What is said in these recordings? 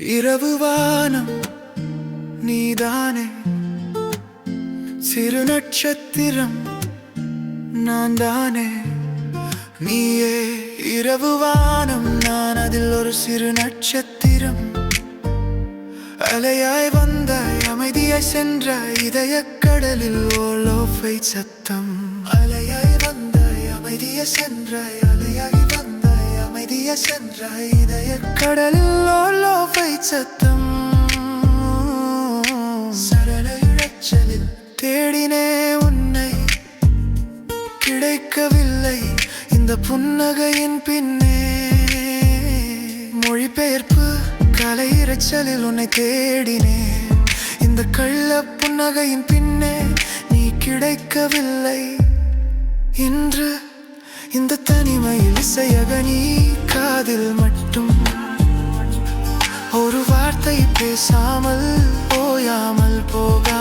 இரவு வானம் நீதானே. சிறு நட்சத்திரம் நான் தானே நீயே இரவு வானம் நான் அதில் ஒரு சிறு நட்சத்திரம். அலையாய் வந்த அமைதியாய் சென்ற இதய கடலில் ஓலோஃபை சத்தம். அலையாய் வந்த அமைதிய சென்ற அலையாய் வந்த அமைதிய சென்ற இதய கடலில் ஓலோஃபை சத்தம். சரள இழைச்சலில் தேடினே உன்னை கிடைக்கவில்லை. இந்த புன்னகையின் பின்னே மொழிபெயர்ப்பு கலை இறைச்சலில் உன்னை தேடினே. இந்த கள்ள புன்னகையின் பின்னே நீ கிடைக்கவில்லை. இன்று இந்த தனிமையில் இசையக நீ காதில் வார்த்தை பேசாமல் ஓயாமல் போகாமல்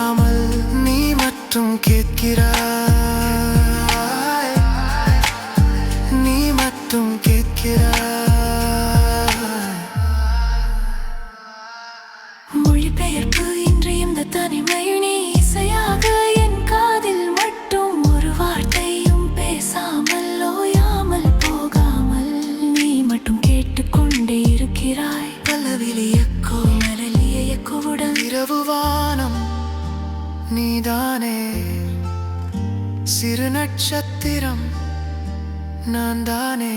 இரவு வானம் நீதானே. சிறு நட்சத்திரம் நான் தானே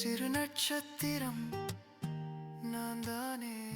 சிறு நட்சத்திரம் நான் தானே?